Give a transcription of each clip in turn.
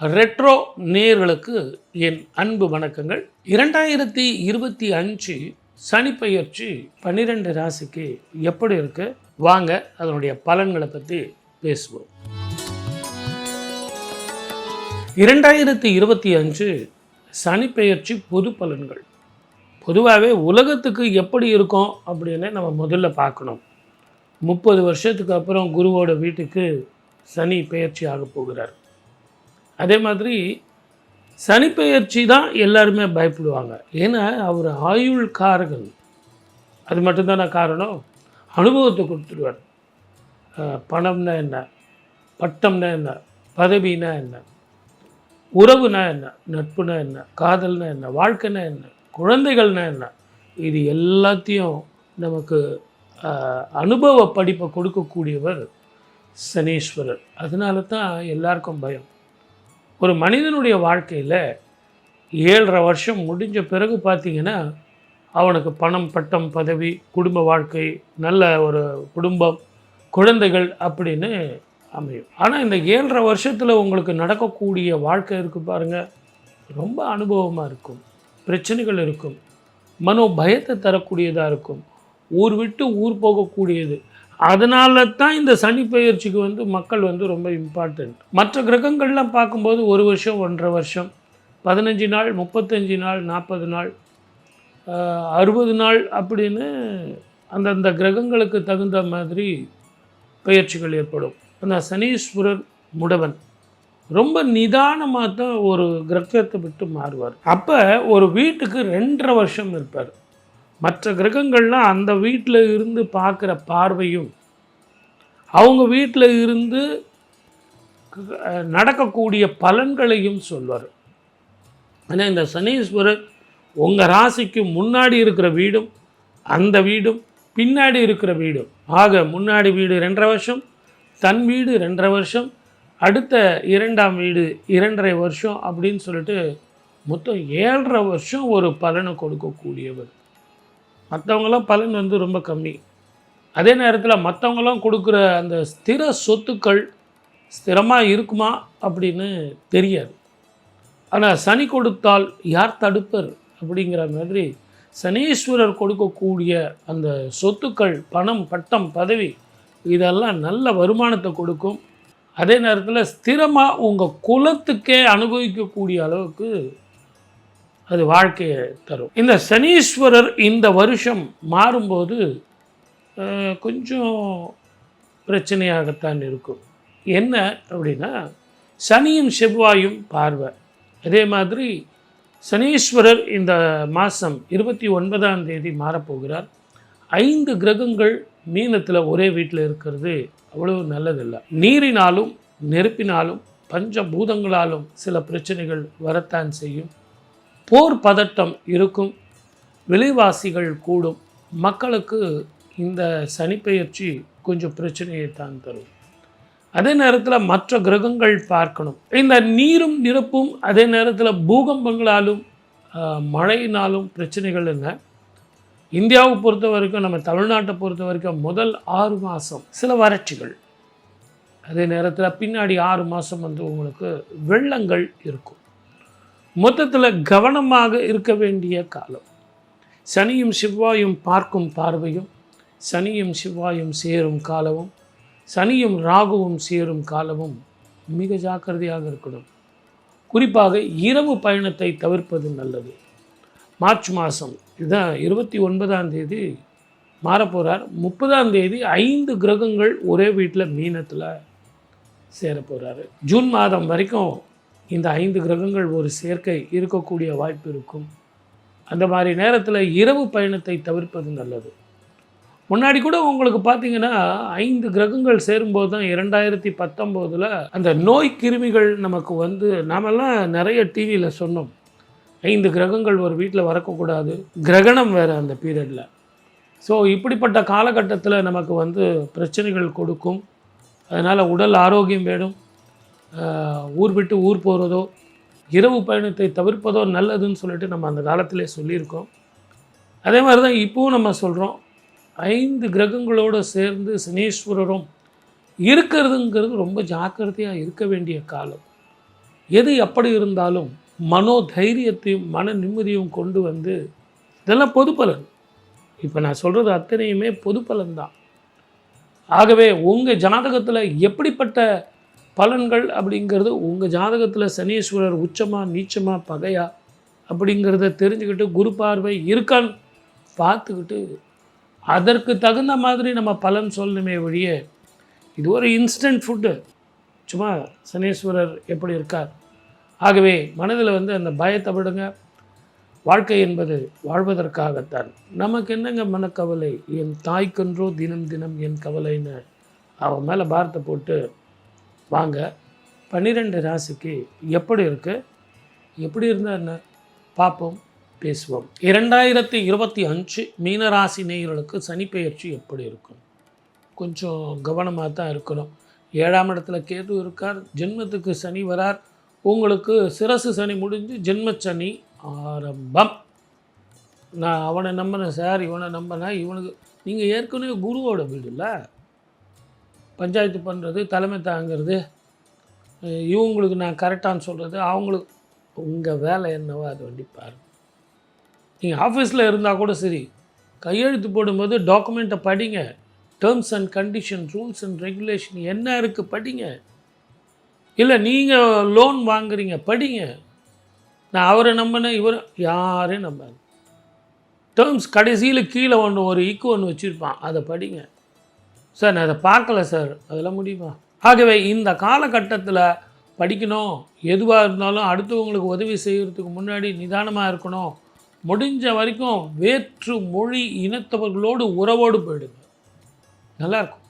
Retro நேர்களுக்கு என் அன்பு வணக்கங்கள். இரண்டாயிரத்தி இருபத்தி அஞ்சு சனிப்பெயர்ச்சி பன்னிரெண்டு ராசிக்கு எப்படி இருக்கு? வாங்க அதனுடைய பலன்களை பற்றி பேசுவோம். இரண்டாயிரத்தி இருபத்தி அஞ்சு சனிப்பெயர்ச்சி பொது பலன்கள். பொதுவாகவே உலகத்துக்கு எப்படி இருக்கும் அப்படின்னு நம்ம முதல்ல பார்க்கணும். முப்பது வருஷத்துக்கு அப்புறம் குருவோட வீட்டுக்கு சனி பெயர்ச்சி ஆக போகிறார். அதே மாதிரி சனிப்பெயர்ச்சி தான் எல்லாருமே பயப்படுவாங்க. ஏன்னா அவர் ஆயுள் காரகன். அது மட்டும்தானே காரணம்? அனுபவத்தை கொடுத்துருவார் பணம்னா என்ன? பட்டம்னா என்ன? பதவினா என்ன? உறவுனா என்ன? நட்புனா என்ன? காதல்னா என்ன? வாழ்க்கைனா என்ன? குழந்தைகள்னா என்ன? இது எல்லாத்தையும் நமக்கு அனுபவ படிப்பை கொடுக்கக்கூடியவர் சனீஸ்வரர். அதனால தான் எல்லாருக்கும் பயம். ஒரு மனிதனுடைய வாழ்க்கையில் ஏழரை வருஷம் முடிஞ்ச பிறகு பார்த்தீங்கன்னா அவனுக்கு பணம் பட்டம் பதவி குடும்ப வாழ்க்கை நல்ல ஒரு குடும்பம் குழந்தைகள் அப்படின்னு அமையும். ஆனால் இந்த ஏழரை வருஷத்தில் உங்களுக்கு நடக்கக்கூடிய வாழ்க்கை இருக்குது பாருங்கள் ரொம்ப அனுபவமாக இருக்கும். பிரச்சனைகள் இருக்கும். மனோ பயத்தை தரக்கூடியதாக இருக்கும். ஊர் விட்டு ஊர் போகக்கூடியது. அதனால தான் இந்த சனி பயிற்சிக்கு வந்து மக்கள் வந்து ரொம்ப இம்பார்ட்டண்ட் மற்ற கிரகங்கள்லாம் பார்க்கும்போது ஒரு வருஷம் ஒன்றரை வருஷம் பதினஞ்சு நாள் முப்பத்தஞ்சு நாள் நாற்பது நாள் அறுபது நாள் அப்படின்னு அந்தந்த கிரகங்களுக்கு தகுந்த மாதிரி பயிற்சிகள் ஏற்படும். அந்த சனீஸ்வரர் முடவன் ரொம்ப நிதானமாக தான் ஒரு கிரகத்தை விட்டு மாறுவார். அப்போ ஒரு வீட்டுக்கு ரெண்டரை வருஷம் இருப்பார். மற்ற கிரகங்கள்லாம் அந்த வீட்டில் இருந்து பார்க்குற பார்வையும் அவங்க வீட்டில் இருந்து நடக்கக்கூடிய பலன்களையும் சொல்வார். ஆனால் இந்த சனீஸ்வரர் உங்கள் ராசிக்கு முன்னாடி இருக்கிற வீடும் அந்த வீடும் பின்னாடி இருக்கிற வீடும். ஆக முன்னாடி வீடு ரெண்டரை வருஷம் தன் வீடு ரெண்டரை வருஷம் அடுத்த இரண்டாம் வீடு இரண்டரை வருஷம் அப்படின்னு சொல்லிட்டு மொத்தம் ஏழரை வருஷம் ஒரு பலனை கொடுக்கக்கூடியவர். மற்றவங்களாம் பலன் வந்து ரொம்ப கம்மி. அதே நேரத்தில் மற்றவங்களாம் கொடுக்குற அந்த ஸ்திர சொத்துக்கள் ஸ்திரமாக இருக்குமா அப்படின்னு தெரியாது. ஆனால் சனி கொடுத்தால் யார் தடுப்பர் அப்படிங்கிற மாதிரி சனீஸ்வரர் கொடுக்கக்கூடிய அந்த சொத்துக்கள் பணம் பட்டம் பதவி இதெல்லாம் நல்ல வருமானத்தை கொடுக்கும். அதே நேரத்தில் ஸ்திரமாக உங்கள் குலத்துக்கே அனுபவிக்கக்கூடிய அளவுக்கு அது வாழ்க்கையை தரும். இந்த சனீஸ்வரர் இந்த வருஷம் மாறும்போது கொஞ்சம் பிரச்சனையாகத்தான் இருக்கும். என்ன அப்படின்னா சனியும் செவ்வாயும் பார்வை. அதே மாதிரி சனீஸ்வரர் இந்த மாதம் இருபத்தி ஒன்பதாம் தேதி மாறப்போகிறார். ஐந்து கிரகங்கள் மீனத்தில் ஒரே வீட்டில் இருக்கிறது அவ்வளவு நல்லதில்லை. நீரினாலும் நெருப்பினாலும் பஞ்ச பூதங்களாலும் சில பிரச்சனைகள் வரத்தான் செய்யும். போர் பதட்டம் இருக்கும். விலைவாசிகள் கூடும். மக்களுக்கு இந்த சனிப்பெயர்ச்சி கொஞ்சம் பிரச்சனையை தான் தரும். அதே நேரத்தில் மற்ற கிரகங்கள் பார்க்கணும். இந்த நீரும் நிரப்பும் அதே நேரத்தில் பூகம்பங்களாலும் மழையினாலும் பிரச்சனைகள் என்ன? இந்தியாவை பொறுத்த வரைக்கும் நம்ம தமிழ்நாட்டை பொறுத்த வரைக்கும் முதல் ஆறு மாதம் சில வறட்சிகள். அதே நேரத்தில் பின்னாடி ஆறு மாதம் வந்து உங்களுக்கு வெள்ளங்கள் இருக்கும். மொத்தத்தில் கவனமாக இருக்க வேண்டிய காலம். சனியும் செவ்வாயும் பார்க்கும் பார்வையும் சனியும் செவ்வாயும் சேரும் காலமும் சனியும் ராகுவும் சேரும் காலமும் மிக ஜாக்கிரதையாக இருக்கணும். குறிப்பாக இரவு பயணத்தை தவிர்ப்பது நல்லது. மார்ச் மாதம் இதுதான் இருபத்தி ஒன்பதாம் தேதி மாறப்போகிறார் முப்பதாம் தேதி ஐந்து கிரகங்கள் ஒரே வீட்டில் மீனத்தில் சேர போகிறாரு ஜூன் மாதம் வரைக்கும் இந்த ஐந்து கிரகங்கள் ஒரு சேர்க்கை இருக்கக்கூடிய வாய்ப்பு இருக்கும். அந்த மாதிரி நேரத்தில் இரவு பயணத்தை தவிர்ப்பது நல்லது. முன்னாடி கூட உங்களுக்கு பார்த்தீங்கன்னா ஐந்து கிரகங்கள் சேரும்போது தான் இரண்டாயிரத்தி பத்தொம்போதில் அந்த நோய் கிருமிகள் நமக்கு வந்து நாமெல்லாம் நிறைய டிவியில் சொன்னோம். ஐந்து கிரகங்கள் ஒரு வீட்டில் வரக்கூடாது. கிரகணம் வேறு அந்த பீரியடில் ஸோ இப்படிப்பட்ட காலகட்டத்தில் நமக்கு வந்து பிரச்சனைகள் கொடுக்கும். அதனால் உடல் ஆரோக்கியம் வேணும். ஊர் விட்டு ஊர் போகிறதோ இரவு பயணத்தை தவிர்ப்பதோ நல்லதுன்னு சொல்லிட்டு நம்ம அந்த காலத்திலே சொல்லியிருக்கோம். அதே மாதிரி தான் இப்போவும் நம்ம சொல்கிறோம் ஐந்து கிரகங்களோடு சேர்ந்து சனீஸ்வரரும் இருக்கிறதுங்கிறது ரொம்ப ஜாக்கிரதையாக இருக்க வேண்டிய காலம். எது எப்படி இருந்தாலும் மனோ தைரியத்தையும் மன நிம்மதியும் கொண்டு வந்து இதெல்லாம் பொது பலன். இப்போ நான் சொல்கிறது அத்தனையுமே பொது பலன் தான் ஆகவே உங்கள் ஜாதகத்தில் எப்படிப்பட்ட பலன்கள் அப்படிங்கிறது உங்கள் ஜாதகத்தில் சனீஸ்வரர் உச்சமாக நீச்சமாக பகையா அப்படிங்கிறத தெரிஞ்சுக்கிட்டு குரு பார்வை இருக்கான்னு பார்த்துக்கிட்டு அதற்கு தகுந்த மாதிரி நம்ம பலன் சொல்லணுமே ஒழிய இது ஒரு இன்ஸ்டன்ட் ஃபுட்டு சும்மா சனீஸ்வரர் எப்படி இருக்கார்? ஆகவே மனதில் வந்து அந்த பயத்தை விடுங்க. வாழ்க்கை என்பது வாழ்வதற்காகத்தான். நமக்கு என்னங்க மனக்கவலை? என் தாய்க்கன்றோ தினம் தினம் என் கவலைன்னு அவன் மேலே பாரத்தை போட்டு வாங்க. பன்னிரெண்டு ராசிக்கு எப்படி இருக்குது எப்படி இருந்தால் என்ன? பார்ப்போம் பேசுவோம். இரண்டாயிரத்தி இருபத்தி அஞ்சு மீனராசி நேயர்களுக்கு சனி பெயர்ச்சி எப்படி இருக்கும்? கொஞ்சம் கவனமாக தான் இருக்கணும். ஏழாம் இடத்துல கேது இருக்கார் ஜென்மத்துக்கு சனி வரார். உங்களுக்கு சிரசு சனி முடிஞ்சு ஜென்ம சனி ஆரம்பம். நான் அவனை நம்பினேன் சார் இவனை நம்பினா இவனுக்கு நீங்கள் ஏற்கனவே குருவோட வீடு இல்லை? பஞ்சாயத்து பண்ணுறது தலைமை தாங்கிறது இவங்களுக்கு நான் கரெக்டான்னு சொல்கிறது அவங்களுக்கு உங்கள் வேலை என்னவோ அது வண்டி பாருங்க. நீங்கள் ஆஃபீஸில் இருந்தால் கூட சரி கையெழுத்து போடும்போது டாக்குமெண்ட்டை படிங்க. Terms and condition rules and regulation என்ன இருக்குது படிங்க. இல்லை நீங்கள் லோன் வாங்குறீங்க படிங்க. நான் அவரை நம்பினேன் இவர் யாரையும் நம்பாது டேர்ம்ஸ் கடைசியில் கீழே ஒன்று ஒரு ஈக்கு ஒன்று வச்சுருப்பான் அதை படிங்க. சார் நான் அதை பார்க்கல சார். அதெல்லாம் முடியுமா? ஆகவே இந்த காலகட்டத்தில் படிக்கணும். எதுவாக இருந்தாலும் அடுத்தவங்களுக்கு உதவி செய்கிறதுக்கு முன்னாடி நிதானமாக இருக்கணும். முடிஞ்ச வரைக்கும் வேற்று மொழி இனத்தவர்களோடு உறவோடு போயிடுங்க. நல்லாயிருக்கும்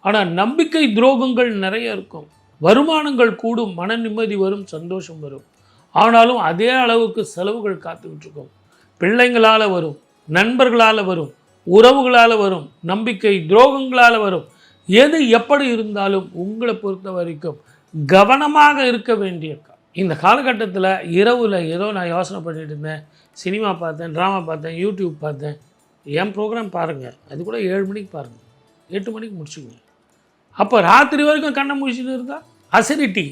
ஆனால் நம்பிக்கை துரோகங்கள் நிறைய இருக்கும். வருமானங்கள் கூடும் மன நிம்மதி வரும் சந்தோஷம் வரும். ஆனாலும் அதே அளவுக்கு செலவுகள் காத்துக்கிட்டு இருக்கும். பிள்ளைங்களால் வரும் நண்பர்களால் வரும் உறவுகளால் வரும் நம்பிக்கை துரோகங்களால் வரும். எது எப்படி இருந்தாலும் உங்களை பொறுத்த வரைக்கும் கவனமாக இருக்க வேண்டிய இந்த காலகட்டத்தில் இரவில் ஏதோ நான் யோசனை பண்ணிட்டு இருந்தேன். சினிமா பார்த்தேன் ட்ராமா பார்த்தேன் யூடியூப் பார்த்தேன். என் ப்ரோக்ராம் பாருங்கள் அது கூட ஏழு மணிக்கு பாருங்கள் எட்டு மணிக்கு முடிச்சுக்கோங்க. அப்போ ராத்திரி வரைக்கும் கண்ணை முடிச்சுன்னு இருந்தால் அசிடிட்டி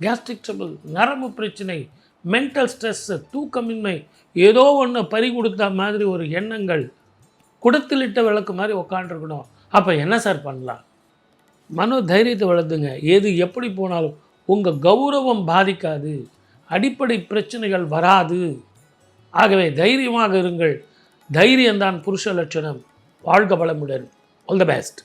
கேஸ்ட்ரிக் ட்ரபிள் நரம்பு பிரச்சனை மென்டல் ஸ்ட்ரெஸ்ஸு தூக்கமின்மை ஏதோ ஒன்று பறி கொடுத்த மாதிரி ஒரு எண்ணங்கள் குடத்திலிட்ட விளக்கு மாதிரி உக்காண்டிருக்கணும் அப்போ என்ன சார் பண்ணலாம்? மனோ தைரியத்தை வளர்த்துங்க. எது எப்படி போனாலும் உங்கள் கௌரவம் பாதிக்காது. அடிப்படை பிரச்சனைகள் வராது. ஆகவே தைரியமாக இருங்கள். தைரியம்தான் புருஷ லட்சணம். வாழ்க வளமுடன். All the best